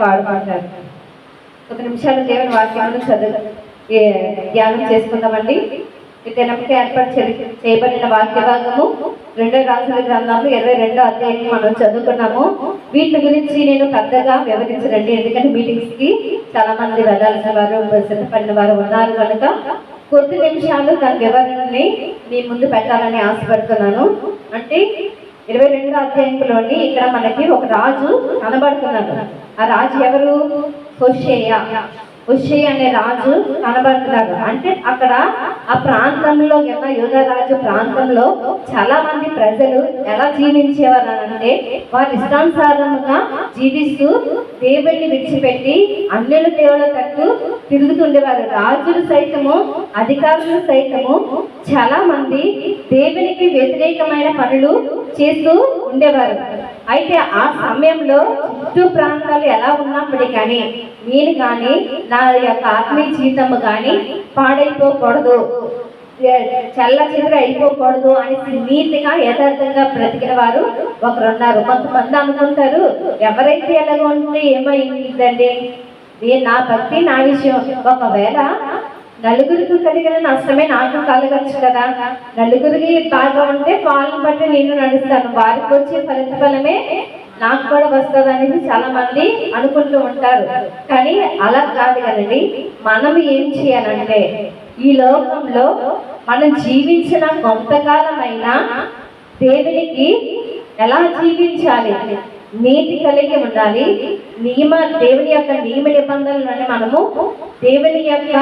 వాడుకుంటారు. ఒక నిమిషాలు దేవుని వాక్యాలను చదువు ధ్యానం చేసుకుందామండి. ఈ ఏర్పాటు చేయబడిన వాక్య భాగము రెండో రాసుల గ్రంథాలు ఇరవై రెండో అధ్యాయం మనం చదువుకున్నాము. వీటి గురించి నేను పెద్దగా వివరించరండి ఎందుకంటే మీటింగ్స్కి చాలా మంది వెళ్ళాల్సిన వారు సిద్ధపడిన వారు ఉన్నారు కనుక కొద్ది నిమిషాలు దాని వివరణని మీ ముందు పెట్టాలని ఆశపడుతున్నాను. అంటే ఇరవై రెండో అధ్యాయంలోని ఇక్కడ మనకి ఒక రాజు కనబడుతున్నాడు. ఆ రాజు ఎవరు? హుషేయ హుషేయ అనే రాజు కనబడుతున్నాడు అంటే అక్కడ ఆ ప్రాంతంలో ఉన్న యుధరాజు ప్రాంతంలో చాలా మంది ప్రజలు ఎలా జీవించేవారు అని అంటే వారి ఇష్టానుసారంగా జీవిస్తూ దేవుడిని విడిచిపెట్టి అన్యుల దేవుళ్ళ తట్టు తిరుగుతుండేవారు. రాజులు సైతము అధికారులు సైతము చాలా మంది దేవునికి వ్యతిరేకమైన పనులు చేస్తూ ఉండేవారు. అయితే ఆ సమయంలో చుట్టూ ప్రాంతాలు ఎలా ఉన్నప్పటికీ కానీ నేను కానీ నా యొక్క ఆత్మీయ జీవితం కానీ పాడైపోకూడదు. చల్ల చెదురు అయిపోకూడదు అనేసి నీతిగా యథార్థంగా బ్రతికిన వారు ఒకరున్నారు. కొంతమంది అనుకుంటారు ఎవరైతే ఎలాగో ఉంటే ఏమైందండి? నేను నా భక్తి నా విషయం. ఒకవేళ నలుగురికి కలిగిన నష్టమే నాకు కలగచ్చు కదా. నలుగురికి బాగా ఉంటే వాళ్ళని బట్టి నేను నడుస్తాను. వారికి వచ్చే ఫలితఫలమే నాకు కూడా వస్తుంది అనేది చాలా మంది అనుకుంటూ ఉంటారు. కానీ అలా కాదు కదండి. మనం ఏం చేయాలంటే ఈ లోకంలో మనం జీవించిన కొంతకాలమైనా దేవునికి ఎలా జీవించాలి? నీతి కలిగి ఉండాలి. నియమ దేవుని యొక్క నియమ నిబంధనలను మనము దేవుని యొక్క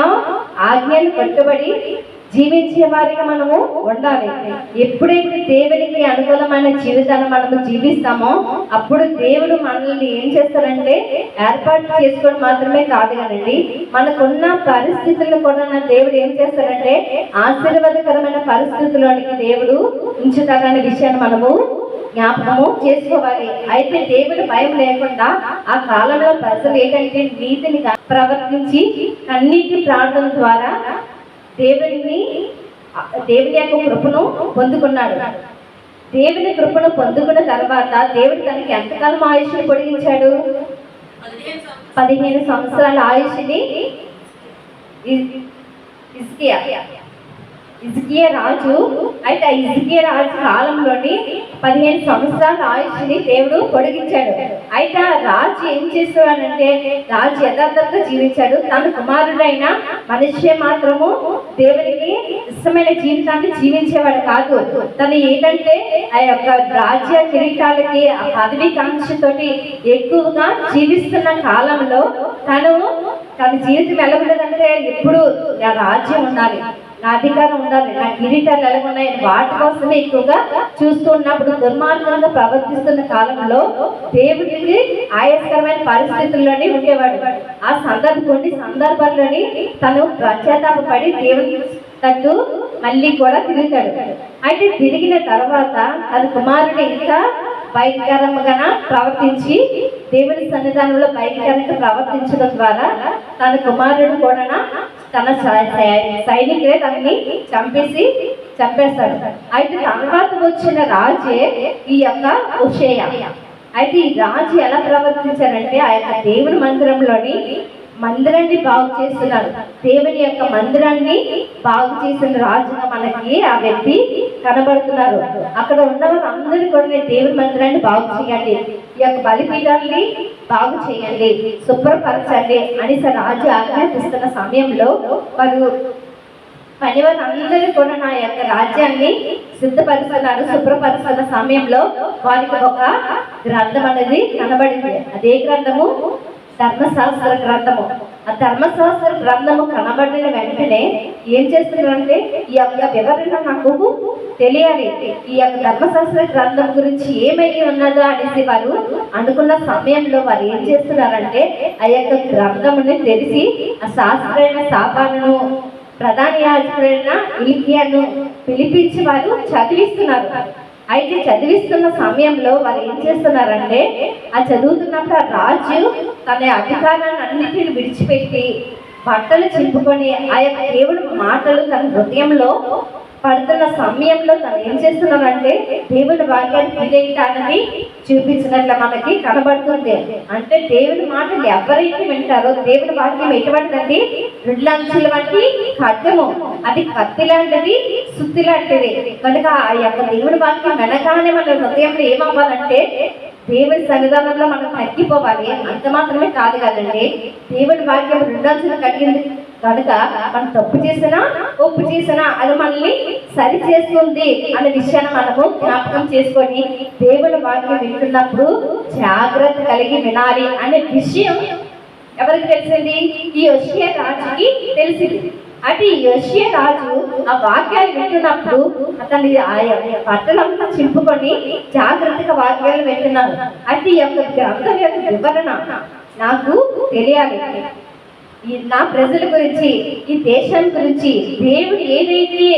ఆజ్ఞలు కట్టుబడి జీవించే వారిగా మనము ఉండాలి. ఎప్పుడైతే దేవునికి అనుకూలమైన జీవితాన్ని మనము జీవిస్తామో అప్పుడు దేవుడు మనల్ని ఏం చేస్తారంటే ఏర్పాటు చేసుకోవడం మాత్రమే కాదు కదండి. మనకున్న పరిస్థితులను కూడా నా దేవుడు ఏం చేస్తారంటే ఆశీర్వాదకరమైన పరిస్థితుల్లోనికి దేవుడు ఉంచుతారనే విషయాన్ని మనము జ్ఞాపకము చేసుకోవాలి. అయితే దేవుడు భయం లేకుండా ఆ కాలంలో ప్రజలు ఏంటంటే నీతిని ప్రవర్తించి కన్నీటి ప్రార్థన ద్వారా దేవుడిని దేవుని యొక్క కృపను పొందుకున్నాడు. దేవుని కృపను పొందుకున్న తర్వాత దేవుడు తనకి ఎంతకాలం ఆయుష్ని పొడిగించాడు? పదిహేను సంవత్సరాల ఆయుష్ని ఇస్కియా ఇజ్కియా రాజు. అయితే ఆ ఇజ్కియా రాజు కాలంలోని పదిహేను సంవత్సరాల ఆయుష్ని దేవుడు పొడిగించాడు. అయితే ఆ రాజు ఏం చేసేవాడంటే రాజు యథార్థంగా జీవించాడు. తన కుమారుడైన మనిషి మాత్రము దేవునికి ఇష్టమైన జీవితాన్ని జీవించేవాడు కాదు. తను ఏంటంటే ఆ యొక్క రాజ్య కిరీటాలకి ఆ పదవి కాంక్షతోటి ఎక్కువగా జీవిస్తున్న కాలంలో తను తన జీవితం ఎలా ఉండదంటే ఎప్పుడు రాజ్యం ఉండాలి. నా అధికారం ఉండాలి. నా కిరీటాలు ఎలా ఉన్నాయి వాటి కోసమే ఎక్కువగా చూస్తూ ఉన్నప్పుడు దుర్మార్గంగా ప్రవర్తిస్తున్న కాలంలో దేవుడికి ఆయాస్కరమైన పరిస్థితుల్లోనే ఉండేవాడు. ఆ సందర్భ కొన్ని సందర్భాల్లోని తను పశ్చాత్తాపడి దేవుడి తట్టు మళ్ళీ కూడా తిరుగుతాడు. అయితే తిరిగిన తర్వాత తన కుమారుడు ఇంకా భయంకరంగా ప్రవర్తించి దేవుని సన్నిధానంలో భయంకరంగా ప్రవర్తించడం ద్వారా తన కుమారుడు కూడా తన సై- సై- సైనికులే తనని చంపేసి చంపేస్తాడు అయితే తర్వాత వచ్చిన రాజే ఈ యొక్క ఉషేయ అయితే ఈ రాజు ఎలా ప్రవర్తించారంటే ఆ యొక్క దేవుని మందిరంలోని మందిరాన్ని బాగు చేస్తున్నారు. దేవుని యొక్క మందిరాన్ని బాగు చేసిన రాజుగా మనకి ఆ వ్యక్తి కనబడుతున్నారు. అక్కడ ఉన్న అందరూ కూడా దేవుని మందిరాన్ని బాగు చేయండి. ఈ యొక్క బలిపీఠాన్ని బాగు చేయండి శుభ్రపరచండి అని రాజు ఆజ్ఞాపిస్తున్న సమయంలో వారు పనివారు అందరూ కూడా నా యొక్క రాజ్యాన్ని సిద్ధపరుస్తున్నారు శుభ్రపరుస్తున్న సమయంలో వారికి ఒక గ్రంథం అనేది కనబడింది. అదే గ్రంథము ధర్మశాస్త్ర గ్రంథము. ఆ ధర్మశాస్త్ర గ్రంథము కనబడిన వెంటనే ఏం చేస్తున్నారంటే ఈ యొక్క వివరణ నాకు తెలియాలి. ఈ యొక్క ధర్మశాస్త్ర గ్రంథం గురించి ఏమై ఉన్నదో అనేసి వారు అనుకున్న సమయంలో వారు ఏం చేస్తున్నారంటే ఆ యొక్క గ్రంథముని తెలిసి ఆ శాస్త్రైన శాపాలను ప్రధాన యాజకుడైన ఇలికియాను పిలిపించి వారు చదివిస్తున్నారు. అయితే చదివిస్తున్న సమయంలో వాళ్ళు ఏం చేస్తున్నారంటే ఆ చదువుతున్నప్పుడు ఆ రాజు తన అధికారాన్ని అన్నింటిని విడిచిపెట్టి బట్టలు చింపుకొని ఆ యొక్క దేవుడి మాటలు తన హృదయంలో పడుతున్న సమయంలో తను ఏం చేస్తున్నారంటే దేవుని వాక్యాన్ని విధేయటానికి చూపించినట్లు మనకి కనబడుతుంది. అంటే దేవుని మాటలు ఎవరైతే వింటారో దేవుని వాక్యం ఎటువంటిదండి రెండు అంచుల వంటి ఖడ్గము. అది కత్తి లాంటిది సుత్తి లాంటిది. కనుక ఆ యొక్క దేవుని వాక్యం వెనకానే మన హృదయంలో ఏమవ్వాలంటే దేవుడి సన్నిధానంలో మనం తగ్గిపోవాలి. అంత మాత్రమే కాదు కదండి. దేవుడి వాక్యం రెండంచులు కలిగింది. కనుక మనం తప్పు చేసినా ఒప్పు చేసినా అది మనల్ని సరి చేస్తుంది అనే విషయాన్ని మనము జ్ఞాపకం చేసుకొని దేవుని వాక్యం వింటున్నప్పుడు జాగ్రత్త కలిగి వినాలి అనే విషయం ఎవరికి తెలిసింది? ఈ వచ్చే రాజుకి తెలిసింది. అది యశ్య రాజు ఆ వాక్యాలు వింటున్నప్పుడు అతని ఆ పట్టణంతో చింపుకొని జాగ్రత్తగా వాక్యాలు వింటున్నాను అది యొక్క గ్రంథం యొక్క వివరణ నాకు తెలియాలి. నా ప్రజల గురించి ఈ దేశం గురించి దేవుడు ఏదైతే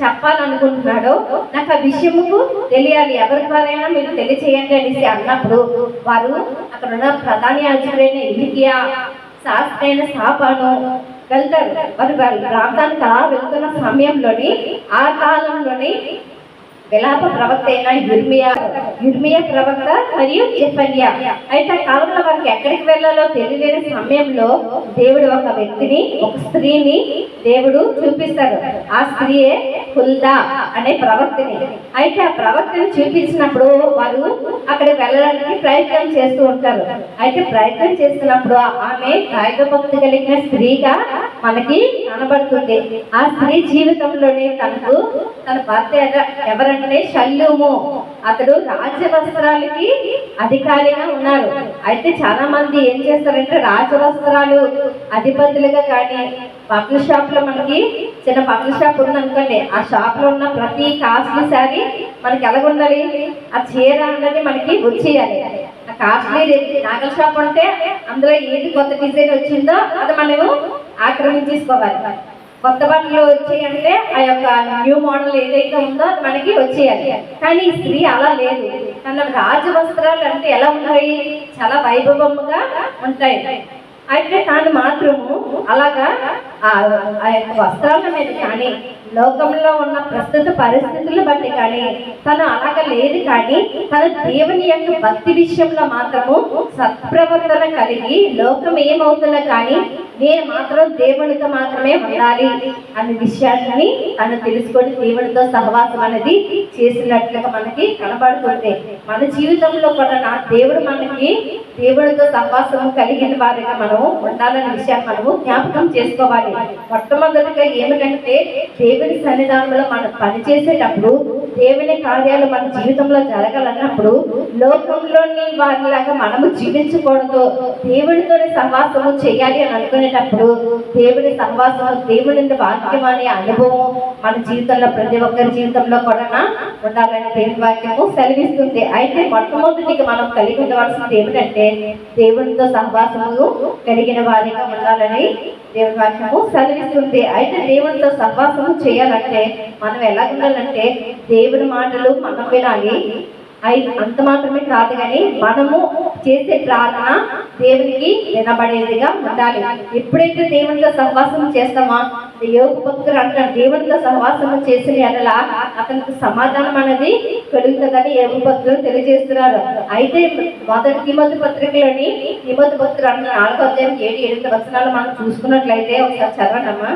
చెప్పాలనుకుంటున్నాడో నాకు ఆ విషయముకు తెలియాలి. ఎవరి ద్వారా మీరు తెలియచేయండి అనేసి అన్నప్పుడు వారు అక్కడ ఉన్న ప్రధాని యాజకుడైన ఇలికియా శాస్త్రైన సాపాను వెళ్తారు. వారు ప్రాంతానికి అలా వెళ్తున్న సమయంలోని ఆ కాలంలోని విలాప ప్రవక్త అయిన యుర్మియా యుర్మియా ప్రవక్త మరియు జెఫన్యా అయితే ఆ కాలంలో వారికి ఎక్కడికి వెళ్ళాలో తెలియలేని సమయంలో దేవుడు ఒక వ్యక్తిని ఒక స్త్రీని దేవుడు చూపిస్తాడు. ఆ స్త్రీయే హుల్దా అనే ప్రవక్తని. అయితే ఆ ప్రవక్తని చూపించినప్పుడు వారు అక్కడికి వెళ్ళడానికి ప్రయత్నం చేస్తూ ఉంటారు. అయితే ప్రయత్నం చేస్తున్నప్పుడు ఆమె భక్తి కలిగిన స్త్రీగా మనకి కనబడుతుంది. ఆ స్త్రీ జీవితంలోనే తనకు తన భర్త ఎవ- ఎవరంటే షల్లుము అతడు రాజ్య వస్త్రాలకి అధికారిగా ఉన్నారు. అయితే చాలా మంది ఏం చేస్తారంటే రాజ వస్త్రాలు అధిపతులుగా కానీ బట్టల షాప్లో మనకి చిన్న బట్టల షాప్ ఉంది అనుకోండి ఆ షాప్లో ఉన్న ప్రతి కాస్ట్లీ శారీ మనకి ఎలాగుండాలి ఆ చీర అన్నది మనకి వచ్చేయాలి. ఆ కాస్ట్లీ నాగల షాప్ ఉంటే అందులో ఏది కొత్త డిజైన్ వచ్చిందో అది మనము ఆక్రమించేసుకోవాలి. కొత్త బట్టలు వచ్చాయంటే ఆ యొక్క న్యూ మోడల్ ఏదైతే ఉందో మనకి వచ్చేయాలి. కానీ ఈ స్త్రీ అలా లేదు. తన రాజ వస్త్రాలు అంటే ఎలా ఉంటాయి? చాలా వైభవముగా ఉంటాయి. అయితే తాను మాత్రము అలాగా ఆ యొక్క వస్త్రాల మీద కానీ లోకంలో ఉన్న ప్రస్తుత పరిస్థితులను బట్టి కానీ తను అలాగ లేదు కానీ తన దేవుని యొక్క భక్తి విషయంలో మాత్రము సత్ప్రవర్తన కలిగి లోకం ఏమవుతున్నా కానీ నేను మాత్రం దేవునితో మాత్రమే ఉండాలి అనే విషయాన్ని తను తెలుసుకొని దేవునితో సహవాసం అనేది చేసినట్లుగా మనకి కనబడుతుంది. మన జీవితంలో కూడా నా దేవుడు మనకి దేవుడితో సహవాసం కలిగిన వారిగా మనము ఉండాలనే విషయాన్ని మనము జ్ఞాపకం చేసుకోవాలి. మొట్టమొదటిగా ఏమిటంటే దేవుని సన్నిధానంలో మనం పనిచేసేటప్పుడు దేవుని కార్యాలు మన జీవితంలో జరగాలన్నప్పుడు లోకంలోని వారిలాగా మనము జీవించకూడదు. దేవుడితోనే సహవాసము చేయాలి అని అనుకునేటప్పుడు దేవుని సహవాసము దేవుని వాక్యం అనే అనుభవం మన జీవితంలో ప్రతి ఒక్కరి జీవితంలో కూడా ఉండాలని దేవుని వాక్యము సెలవిస్తుంది. అయితే మొట్టమొదటికి మనం కలిగి ఉండవలసింది ఏమిటంటే దేవునితో సహవాసము కలిగిన వారిగా ఉండాలని దేవుని వాక్యము సెలవిస్తుంది. అయితే దేవునితో సహవాసము చేయాలంటే మనం ఎలా ఉండాలంటే దేవుని దేవుని మాటలు మనం వినాలి అయి అంత మాత్రమే కాదు కానీ మనము చేసే ప్రార్థన దేవునికి వినబడేదిగా ఉండాలి. ఎప్పుడైతే దేవునితో సహవాసం చేస్తామా యోగ భక్తులు అంటారు దేవునితో సహవాసం చేసిన ఎడల అతనికి సమాధానం అనేది కలుగుతుందని యోగ భక్తులు తెలియజేస్తున్నారు. అయితే మొదటి తిమతి పత్రికలోని తిమతి భక్తులు అంటారు నాలుగో అధ్యాయం ఏడు ఎనిమిది వచనాలు మనం చూసుకున్నట్లయితే ఒకసారి చదవండమ్మా.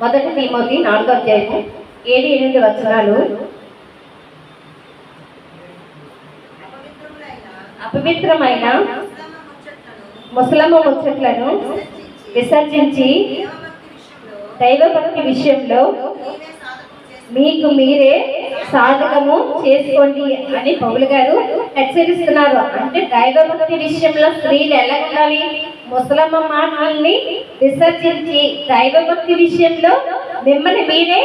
మొదటి తిమోతి నాలుగో అధ్యాయం ఏడు ఎనిమిది వచనాలు. అపవిత్రమైన ముసలమ్మ ముచ్చట్లను విసర్జించి దైవభక్తి విషయంలో మీకు మీరే సాధకము చేసుకోండి అని పౌలు గారు హెచ్చరిస్తున్నారు. అంటే దైవభక్తి విషయంలో స్త్రీలు ఎలా ఉండాలి? ముసలమ్మ మాటల్ని విసర్జించి దైవభక్తి విషయంలో మిమ్మల్ని మీరే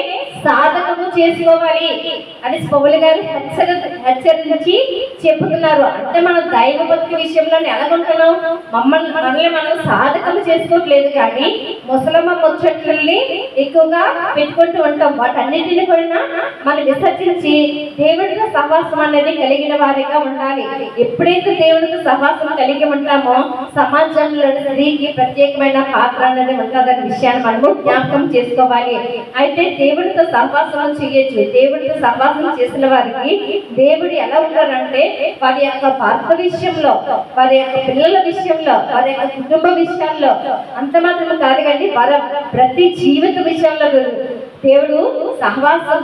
సాధకము చేసుకోవాలి అని పౌలు గారు హెచ్చర హెచ్చరించి చెబుతున్నారు. అంటే మనం దైవభక్తి విషయంలో ఎలాగుంటున్నాం మమ్మల్ని మనల్ని మనం సాధకము చేసుకోవట్లేదు కానీ ముసలమ్మ ముచ్చట్లని ఎక్కువగా పెట్టుకుంటూ ఉంటాం. వాటన్నిటిని కూడా మనం విసర్జించి దేవుడితో సహవాసం అనేది కలిగిన వారిగా ఉండాలి. ఎప్పుడైతే దేవుడితో సహవాసం కలిగి ఉంటామో సమాజంలో స్త్రీకి ప్రత్యేకమైన పాత్ర అనేది ఉంటుందనే విషయాన్ని మనము జ్ఞాపకం చేసుకోవాలి. అయితే దేవుడితో సహవాసం చేయొచ్చు. దేవుడితో సహవాసం చేసిన వారికి దేవుడు ఎలా ఉంటారంటే వారి యొక్క భర్త విషయంలో వారి యొక్క పిల్లల విషయంలో వారి యొక్క కుటుంబ విషయాల్లో అంత మాత్రం కాదు కానీ వారి ప్రతి జీవిత విషయంలో దేవుడు సహవాసం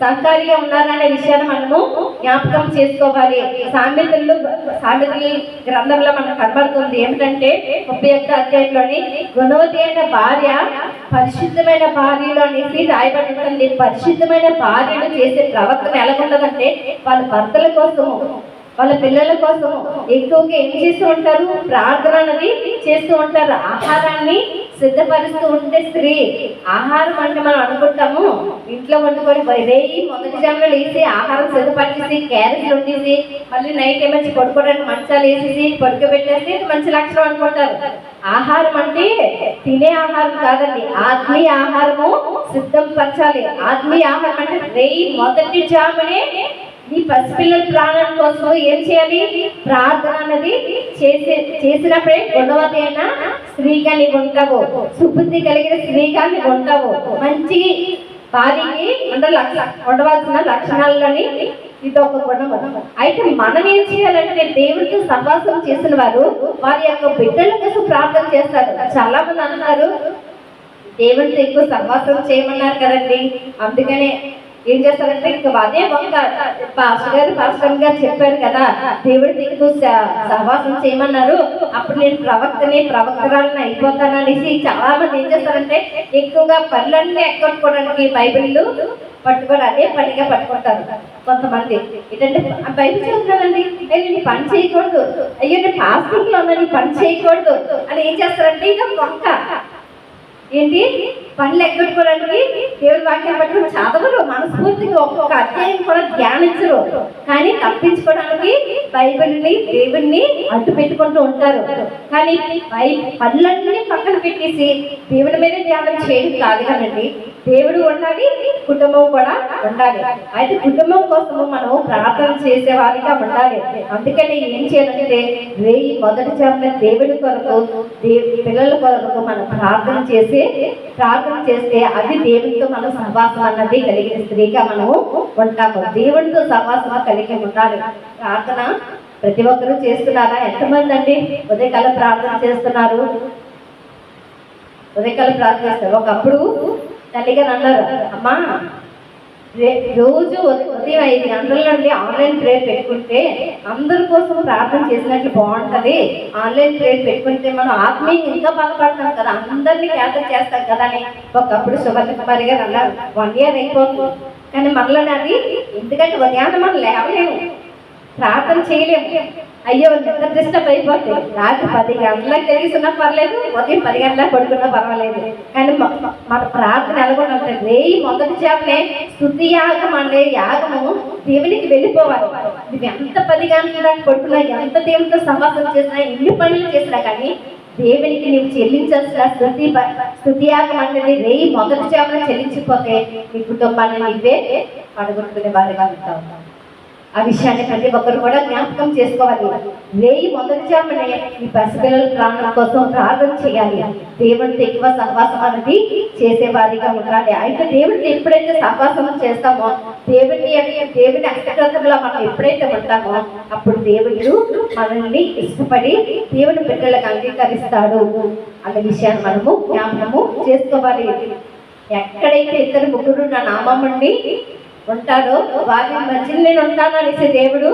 సహకారిగా ఉన్నారనే విషయాన్ని మనము జ్ఞాపకం చేసుకోవాలి. సామెతలు సామెతలు గ్రంథంలో మనకు కనబడుతుంది. ఏమిటంటే ముప్పై ఒక్క అధ్యాయంలోని గుణవతి అయిన భార్య పరిశుద్ధమైన భార్యలో అనేసి రాయబడి ఉంటుంది పరిశుద్ధమైన భార్యను చేసే ప్రవర్తన ఎలాగుండదంటే వాళ్ళ భర్తల కోసము వాళ్ళ పిల్లల కోసం ఎక్కువగా ఏం చేస్తూ ఉంటారు? ప్రార్థన అనేది చేస్తూ ఉంటారు. ఆహారాన్ని సిద్ధపరుస్తూ ఉంటే స్త్రీ ఆహారం అంటే మనం అనుకుంటాము. ఇంట్లో వండుకొని రేయి మొదటి జాములో వేసి ఆహారం సిద్ధపరిచేసి క్యారెట్లు వండేసి మళ్ళీ నైట్ ఏమొచ్చి పడుకోవడానికి మంచాలు వేసేసి పడుకోబెట్టేసి మంచి లక్షణం అనుకుంటారు. ఆహారం అంటే తినే ఆహారం కాదండి. ఆత్మీయ ఆహారము సిద్ధం పరచాలి. ఆత్మీయ ఆహారం అంటే రేయి మొదటి జామునే ఈ పసిపిల్లల ప్రాణం కోసం ఏం చేయాలి? ప్రార్థన అన్నది చేసే చేసినప్పుడే గుణవతి స్త్రీగా నీవు ఉంటావు సుబుద్ధి కలిగిన స్త్రీగా నీవు ఉంటావు మంచి భార్యకి అంటే లక్ష ఉండవలసిన లక్షణాలని ఇది ఒక గుణం. అయితే మనం ఏం చేయాలంటే దేవుడితో సహవాసం చేసిన వారు వారి యొక్క బిడ్డల కోసం ప్రార్థన చేస్తారు. చాలా మంది అంటున్నారు దేవుడితో ఎక్కువ సహవాసం చేయమన్నారు కదండి. అందుకనే ఏం చేస్తారంటే ఇంకా అదే వంక పాస్టర్ గారు పాస్టర్ గారు చెప్పారు కదా దేవుడి దిక్కు సహవాసం చేయమన్నారు. అప్పుడు నేను ప్రవక్తని ప్రవక్తరాలను అయిపోతాను అనేసి చాలా మంది ఏం చేస్తారంటే ఎక్కువగా పనులన్నీ ఎక్కట్టుకోవడానికి బైబిళ్ళు పట్టుకొని అదే పనిగా పట్టుకుంటారు కొంతమంది. ఏంటంటే బైబిల్ చదువుతానండి నేను పని చేయకూడదు. అయ్యో నేను ఫాస్టింగ్ ఉన్నాను పని చేయకూడదు అని ఏం చేస్తారంటే ఇక వంక. ఏంటి? పనులు ఎగ్గొట్టుకోవడానికి దేవుడి వాక్యం పట్టుకుని చదవరు మనస్ఫూర్తిగా ఒక్కొక్క అధ్యాయం కూడా ధ్యానించరు. కానీ తప్పించుకోవడానికి బైబిల్ని దేవుడిని అడ్డు పెట్టుకుంటూ ఉంటారు. కానీ పనులన్నీ పక్కన పెట్టేసి దేవుడి మీద ధ్యానం చేయడం కాదు కదండి. దేవుడు ఉండాలి కుటుంబం కూడా ఉండాలి అయితే కుటుంబం కోసము మనం ప్రార్థన చేసే వారిగా ఉండాలి. అందుకని ఏం చేయాలంటే వేయి మొదటి చెప్పిన దేవుడి కొరకు దేవుడి పిల్లల కొరకు మనం ప్రార్థన చేసి ప్రార్థన చేస్తే అది దేవుడితో మనం సహవాసం అన్నది కలిగిన స్త్రీగా మనము ఉంటాము. దేవుడితో సహవాసం కలిగి ఉండాలి. ప్రార్థన ప్రతి ఒక్కరూ చేస్తున్నారా? ఎంతమంది అండి ఉదయకాల ప్రార్థన చేస్తున్నారు? ఉదయకాల ప్రార్థన చేస్తారు. ఒకప్పుడు తల్లిగారు అన్నారు అమ్మా రే- రోజు ఉదయం ఐదు గంటల నుండి ఆన్లైన్ ప్రేయర్ పెట్టుకుంటే అందరి కోసం ప్రార్థన చేసినట్లు బాగుంటది. ఆన్లైన్ ప్రేయర్ పెట్టుకుంటే మనం ఆత్మీయ ఇంకా బాధపడతాం కదా అందరినీ గ్యాదర్ చేస్తాం కదా అని ఒకప్పుడు సుభద్ర కుమారి గారు అన్నారు. వన్ ఇయర్ అయిపోతుంది. కానీ మరలా అది ఎందుకంటే ఉదయాన్నే మనం లేవలేము. ప్రార్థన చేయలేము. అయ్యో నిద్ర అయిపోతే రాత్రి పది గంటలకు తెలుసున్నా పర్లేదు ఉదయం పది గంటలకు పడుకున్నా పర్వాలేదు. కానీ మన ప్రార్థన ఎలాగొని ఉంటుంది. రేయి మొదటి చేపలే స్థుతి యాగం అనే యాగము దేవునికి వెళ్ళిపోవాలి. ఇది ఎంత పది గంటల దాకా పడుకున్నా ఎంత దేవునితో సమాసం చేసినా ఎన్ని పనులు చేసినా కానీ దేవునికి నీవు చెల్లించాల్సిన స్థుతి ప- స్థుతి యాగం అనేది రేయి మొదటి చేపలు చెల్లించిపోతే నీ కుటుంబాన్ని నీవే పడగొట్టుకునే వారిగా ఉంటావు. ఆ విషయాన్ని ప్రతి ఒక్కరు కూడా జ్ఞాపకం చేసుకోవాలి. వేయి మొదటి చేపనే ఈ పసిపిల్లల ప్రాణం కోసం ప్రార్థన చేయాలి. దేవుడితో ఎక్కువ సహవాసం అనేది చేసేవారిగా ఉండాలి. అయితే దేవుడిని ఎప్పుడైతే సహవాసం చేస్తామో దేవుడిని దేవుని అష్టగ్రంథంలో మనం ఎప్పుడైతే ఉంటామో అప్పుడు దేవుడు మనల్ని ఇష్టపడి దేవుని బిడ్డలకు అంగీకరిస్తాడు అనే విషయాన్ని మనము జ్ఞాపకము చేసుకోవాలి. ఎక్కడైతే ఇద్దరు ముగ్గురు నా నామమండి ఉంటారో వారి మధ్యలో నేను ఉంటాను అనేసి దేవుడు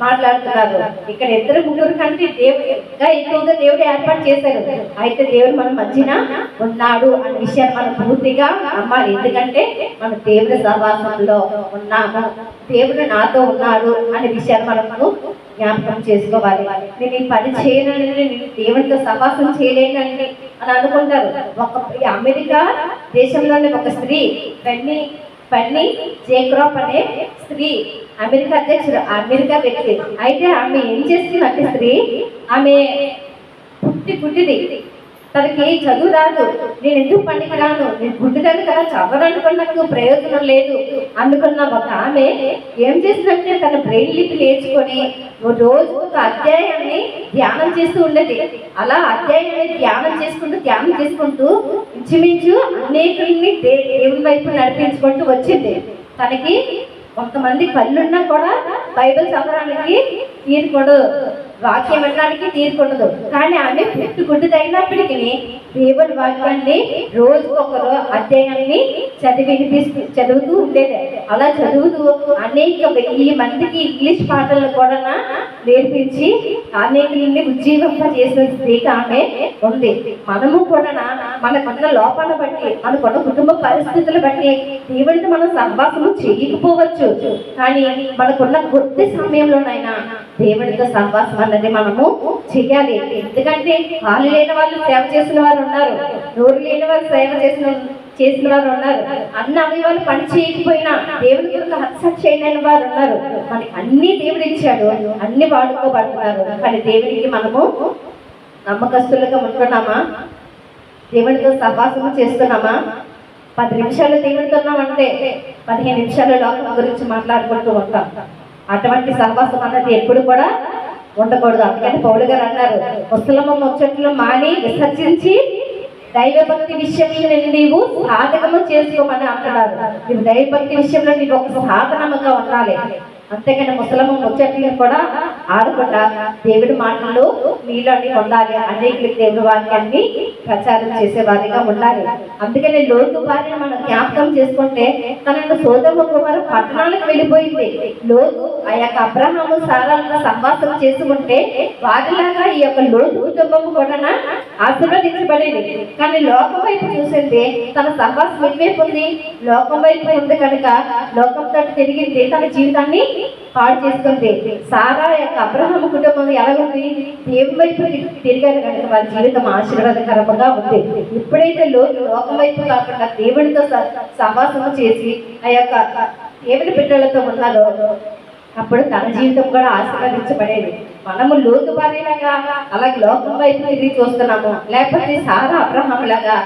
మాట్లాడుతున్నారు ఇక్కడ ఇద్దరు ముగ్గురు కంటే దేవుడు ఇంకా ఎక్కువగా దేవుడు ఏర్పాటు చేశారు. అయితే దేవుడు మన మధ్యన ఉన్నాడు అనే విషయాన్ని మనం పూర్తిగా నమ్మాలి. ఎందుకంటే మన దేవుడి సహవాసంలో ఉన్నాము. దేవుడు నాతో ఉన్నాడు అనే విషయాన్ని మనము జ్ఞాపకం చేసుకోవాలి. నేను ఈ పని చేయనని నేను దేవుడితో సహవాసం చేయలేనంటే అని అనుకుంటారు. ఒక అమెరికా దేశంలోని ఒక స్త్రీ పెన్ని పన్ని జేక్రాప్ అనే స్త్రీ. అమెరికా అధ్యక్షుడు అమెరికా వ్యక్తి. అయితే ఆమె ఏం చేస్తుందంటే స్త్రీ? ఆమె పుట్టి పుట్టిది. తనకి చదువు రాదు. నేను ఎందుకు పనికిరాను నేను గుడ్డిదాన్ని కదా చదవడానికి నాకు ప్రయోజనం లేదు. అనుకున్న ఒక ఆమె ఏం చేసిందంటే తన బ్రెయిన్ లిపి నేర్చుకొని రోజు ఒక అధ్యాయాన్ని ధ్యానం చేస్తూ ఉండేది. అలా అధ్యాయాన్ని ధ్యానం చేసుకుంటూ ధ్యానం చేసుకుంటూ ఇంచుమించు అనేకుల్ని దేవుని వైపు నడిపించుకుంటూ వచ్చింది. తనకి కొంతమంది కళ్ళున్నా కూడా బైబిల్ చదవడానికి తీరుకోడు వాక్యం వినడానికి తీరుకుండదు కానీ ఆమె పుట్టు దేవుని వాక్యాన్ని రోజుకొకరు అధ్యాయాన్ని చదివి వినిపిస్తూ చదువుతూ ఉండేది. అలా చదువుతూ అనేక వెయ్యి మందికి ఇంగ్లీష్ పాటలను కూడా నేర్పించి అనేకల్ని ఉజ్జీవింప చేసిన స్త్రీగా ఆమె ఉంది. మనము కూడా మనకున్న లోపాల బట్టి మనకున్న కుటుంబ పరిస్థితులు బట్టి దేవుడితో మనం సహవాసము చేయకపోవచ్చు. కానీ మనకున్న కొద్ది సమయంలోనైనా దేవుడితో సహవాసం అన్నది మనము చెయ్యాలి ఎందుకంటే వాళ్ళు లేని వాళ్ళు సేవ చేసిన వారు ఉన్నారు. నోరు లేని వారు సేవ చేసిన చేసిన వారు ఉన్నారు. అన్ని అవయవాలు పని చేయకపోయినా దేవుడి యొక్క హత్సక్ చేయలేని వారు ఉన్నారు. మనకి అన్ని దేవుడు ఇచ్చాడు. అన్ని వాడుకోబడుతున్నారు. కానీ దేవుడికి మనము నమ్మకస్తులుగా ఉంటున్నామా? దేవుడితో సహవాసము చేస్తున్నామా? పది నిమిషాలు దేవుడితో ఉన్నామంటే పదిహేను నిమిషాలు లోకం గురించి మాట్లాడుకుంటూ ఉంటాం. అటువంటి సహవాసం అన్నది ఎప్పుడు కూడా ఉండకూడదు. అందుకని పౌలు గారు అన్నారు ముసలమ్మ ముచ్చట్లు మాని విసర్జించి దైవభక్తి విషయంలో నేను నీవు సాధకము చేసుకోమని అంటున్నారు. నీవు దైవభక్తి విషయంలో నీవు ఒక సాధనముగా ఉండాలి. అంతేగాని ముసలమ్మ ముచ్చట్లు కూడా ఆడకుండా దేవుడి మాటలు నీళ్ళని ఉండాలి అనేకులకి దేవుడి వాక్యాన్ని ప్రచారం చేసేవారిగా ఉండాలి. అందుకని లోతు భార్య మనం జ్ఞాపకం చేసుకుంటే తనను సోదమ కుమారు పట్టణాలకు వెళ్ళిపోయింది. లోతు ఆ యొక్క అబ్రహాము సారాలను సంవాసం చేసుకుంటే వారిలాగా ఈ యొక్క లోతు కుటుంబం కూడా ఆశీర్వదించబడేది. కానీ లోకం వైపు చూసింది తన సహవాసం ఎటువైపు ఉంది? లోకం వైపు ఉంది కనుక లోకం తట్టు తిరిగింది. తన జీవితాన్ని పాడు చేసుకుంది. సారా యొక్క అబ్రహం కుటుంబం ఎలాగుంది దేవుని వైపు తిరిగారు కనుక వారి జీవితం ఆశీర్వాదకరంగా ఉంది. ఎప్పుడైతే లోటు లోకం వైపు కాకుండా దేవునితో స- సహవాసము చేసి ఆ యొక్క దేవుని బిడ్డలతో ఉన్నారో అప్పుడు తన జీవితం కూడా ఆశీర్వదించబడేది. మనము లోతు భార్యలాగా అలాగే లోకం వైపు తిరిగి చూస్తున్నాము. లేకపోతే సారా అబ్రహం లాగా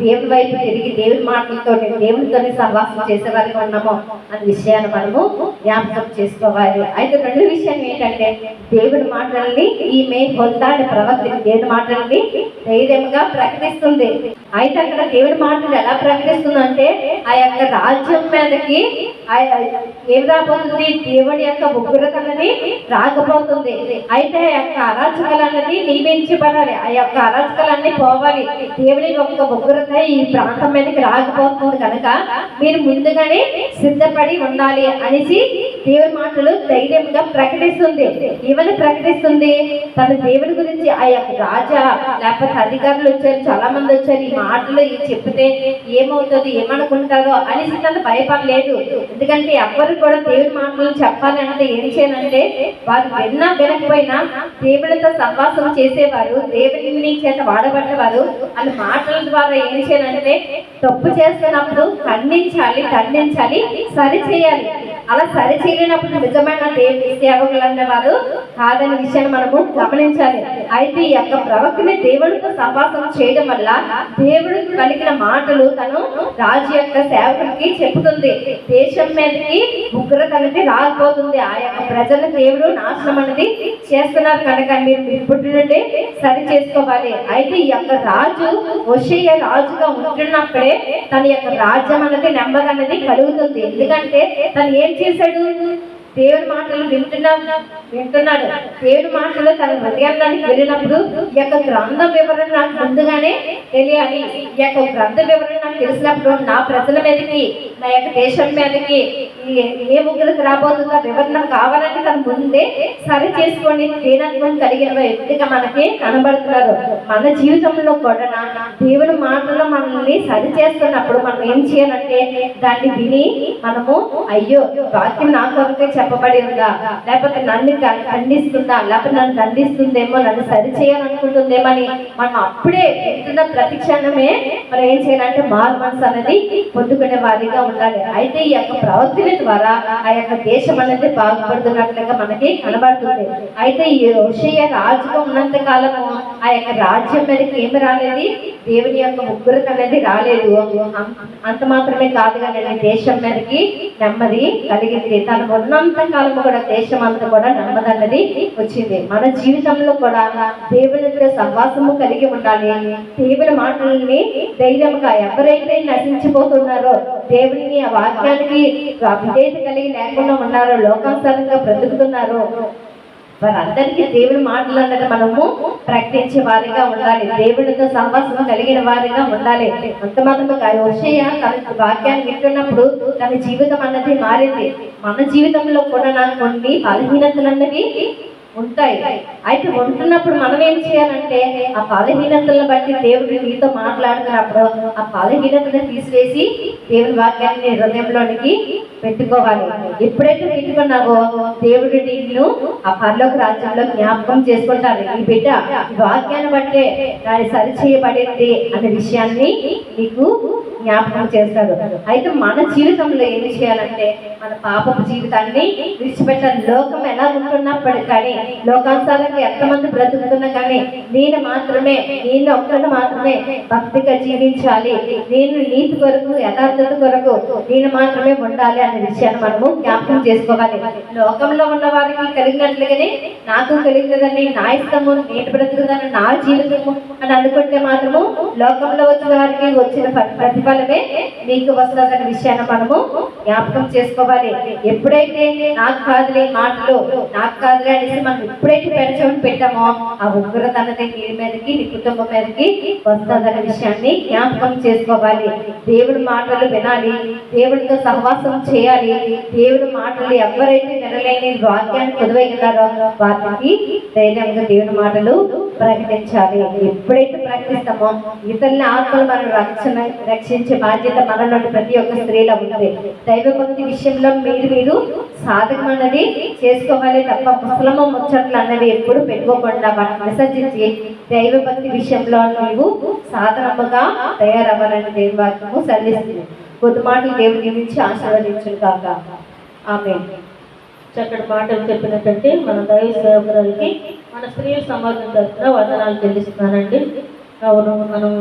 దేవుని వైపు తిరిగి దేవుని మాటలతో దేవునితోనే సహవాసం చేసేవారిగా ఉన్నాము అనే విషయాన్ని మనము జ్ఞాపకం చేసుకోవాలి. అయితే రెండు విషయం ఏంటంటే దేవుడి మాటల్ని ఈమె పొందాడి ప్రవర్తి దేవుని మాటల్ని ధైర్యంగా ప్రకటిస్తుంది. అయితే అక్కడ దేవుడి మాటలు ఎలా ప్రకటిస్తుందంటే ఆ యొక్క రాజ్యం మీదకి ఏం రాబోతుంది? దేవుడి యొక్క ఉగ్రత అనేది రాకపోతుంది. అయితే ఆ యొక్క అరాచకాలు అన్నది నియమించబడాలి ఆ యొక్క అరాచకాలన్నీ పోవాలి. దేవుడి యొక్క ఉగ్రత ఈ ప్రాంతం మీదకి రాకపోతుంది కనుక మీరు ముందుగానే సిద్ధపడి ఉండాలి అనేసి దేవుడి మాటలు ధైర్యంగా ప్రకటిస్తుంది. ఏమని ప్రకటిస్తుంది? తన దేవుడి గురించి ఆ యొక్క రాజా లేకపోతే అధికారులు వచ్చారు చాలా మంది వచ్చారు ఈ మాటలు ఇది చెప్తే ఏమవుతుంది ఏమనుకుంటారో అనేసి తను భయపడలేదు. ఎందుకంటే ఎవ్వరు కూడా దేవుడి మాటలు చెప్పాలని లేకపోతే ఏం చేయాలంటే వారు విన్నా వినకపోయినా దేవుడితో సహవాసం చేసేవారు దేవుడిని చేత వాడబడ్డవారు. వాళ్ళ మాటల ద్వారా ఏం చేయాలంటే తప్పు చేస్తున్నప్పుడు ఖండించాలి ఖండించాలి సరి చేయాలి. అలా సరి చేయలేనప్పుడు నిజమైన దేవుని సేవకులు వారు కాదనే విషయాన్ని మనము గమనించాలి. అయితే ఈ యొక్క ప్రవక్తని దేవుడితో సహవాసం చేయడం వల్ల దేవుడు పలికిన మాటలు తను రాజు యొక్క సేవకుడికి చెబుతుంది. దేశం మీదకి ఉగ్రత అనేది రాకపోతుంది ఆ యొక్క ప్రజల దేవుడు నాశనం అనేది చేస్తున్నారు కనుక మీరు ఇప్పటి నుండి సరి చేసుకోవాలి. అయితే ఈ యొక్క రాజు వషయ్య రాజుగా ఉంటున్నప్పుడే తన యొక్క రాజ్యం అనేది నెమ్మది అనేది కలుగుతుంది. ఎందుకంటే తను ఏ చేశాడు? దేవుడి మాటలు వింటున్నా వింటున్నాడు. దేవుడి మాటలు తన హృదయానికి వెళ్ళినప్పుడు ఈ యొక్క గ్రంథ వివరణ నాకు ముందుగానే తెలియాలి. ఈ యొక్క గ్రంథ వివరణ నాకు తెలిసినప్పుడు నా ప్రజల మీదకి నా యొక్క దేశం మీదకి ఏ ముగ్గురికి రాబోతుందో వివరణ కావాలంటే తన ముందే సరి చేసుకొని దీనత్వం కలిగిన వ్యక్తిగా మనకి కనబడుతున్నారు. మన జీవితంలో కూడా దేవుని మాటలు మనల్ని సరి చేస్తున్నప్పుడు మనం ఏం చేయాలంటే దాన్ని విని మనము అయ్యో వాక్యం నా కొరకే చెప్పబడి ఉందా లేకపోతే నన్ను ఖండిస్తుందా? లేకపోతే నన్ను దండిస్తుందేమో? నన్ను సరి చేయాలనుకుంటుందేమో అని మనం అప్పుడే ప్రతి క్షణమే మనం ఏం చేయాలంటే మారు మనసు అనేది పొందుకునే వారిగా ఉండాలి. అయితే ఈ యొక్క ప్రవర్తన ద్వారా ఆ యొక్క దేశం అనేది బాగుపడుతున్నట్లుగా మనకి కనబడుతుంది. అయితే ఈ ఋషియ రాజుగా ఉన్నంత కాలము ఆ యొక్క రాజ్యం మీదకి ఏమి రాలేదు? దేవుని యొక్క ఉగ్రత అనేది రాలేదు. అంత మాత్రమే కాదు కానీ దేశం మీదకి నెమ్మది కలిగింది. తను ఉన్నంత కాలం కూడా దేశం అంతా కూడా నెమ్మది అన్నది వచ్చింది. మన జీవితంలో కూడా దేవునితో సహవాసము కలిగి ఉండాలి. దేవుని మాటలని ధైర్యంగా ఎవరైతే నశించిపోతున్నారో దేవుని ఆ వాక్యానికి విధేయత కలిగి లేకుండా ఉన్నారో లోకానుసారంగా బ్రతుకుతున్నారో వారందరికీ దేవుని మాటలు అన్నది మనము ప్రకటించే వారిగా ఉండాలి. దేవుడితో సంవత్సరం కలిగిన వారిగా ఉండాలి. అంత మాత్రమే కాదు వర్షయ్య తన వాక్యాన్ని వింటున్నప్పుడు తన జీవితం అన్నది మారింది. మన జీవితంలో కూడా నాకు కొన్ని బలహీనతలు అన్నవి ఉంటాయి. అయితే ఉంటున్నప్పుడు మనం ఏం చేయాలంటే ఆ బలహీనతలను బట్టి దేవుడు మీతో మాట్లాడుతున్నప్పుడు ఆ బలహీనతను తీసివేసి దేవుని వాక్యాన్ని హృదయంలోనికి పెట్టుకోవాలి. ఎప్పుడైతే పెట్టుకున్నావో దేవుడు నిన్ను ఆ పరలోక రాజ్యంలో జ్ఞాపకం చేసుకుంటారు ఈ బిడ్డ వాక్యాన్ని బట్టే దాన్ని సరిచేయబడింది అనే విషయాన్ని నీకు జ్ఞాపకం చేస్తాడు. అయితే మన జీవితంలో ఏం చేయాలంటే మన పాపపు జీవితాన్ని విడిచిపెట్టాలి లోకం ఎలా ఉంటున్నప్పటికీ కానీ లోకానుసారంగా ఎంతమంది బ్రతుకుతున్నా కానీ నేను మాత్రమే నేను ఒక్కరిని మాత్రమే భక్తిగా జీవించాలి. నేను నీతి కొరకు యథార్థత కొరకు నేను మాత్రమే ఉండాలి అనే విషయాన్ని మనము జ్ఞాపకం చేసుకోవాలి. లోకంలో ఉన్న వారికి కలిగినట్లుగానే నాకు కలిగినదని నా ఇష్టము నేను బ్రతుకుదని నా జీవితము అని అనుకుంటే మాత్రము లోకంలో వచ్చిన వారికి వచ్చిన ప్రతిఫలమే మీకు వస్తుందనే విషయాన్ని మనము జ్ఞాపకం చేసుకోవాలి. ఎప్పుడైతే నాకు కాదులే మాటలు నాకు కాదులే అనేసి మనం ఎప్పుడైతే పెరచమని పెట్టామో? ఆ ఉగ్రత అన్నది నీ మీదకి నీ కుటుంబం మీదకి వస్తుందన్న విషయాన్ని జ్ఞాపకం చేసుకోవాలి. దేవుడి మాటలు వినాలి. దేవుడితో సహవాసం చేయాలి. దేవుడి మాటలు ఎవరైతే వినలేని వాక్యాన్ని కుదవైనారో వారికి ధైర్యంగా దేవుడి మాటలు ప్రకటించాలి. ఎప్పుడైతే ప్రకటిస్తామో ఇతరుల ఆత్మలు మనం రక్షణ రక్షించే బాధ్యత మనలో ప్రతి ఒక్క స్త్రీలో దైవ భక్తి విషయంలో మీరు మీరు సాధకం అన్నది చేసుకోవాలి తప్ప ముసలమ్మ ముచ్చట్లు అన్నవి ఎప్పుడు పెట్టుకోకుండా మనం విసర్జించి దైవభక్తి విషయంలో నువ్వు సాధనముగా తయారవ్వాలని దేవుని వాక్యము సల్లిస్తుంది కొద్ది మాటలు దేవుని నుంచి ఆశీర్వదించును కాక ఆమె చక్కటి మాటలు చెప్పినట్టంటే మన దైవ సేవకురాలకి మన స్త్రీ సమాజం తరఫున వందనాలు చెల్లిస్తున్నానండి. అవును మనం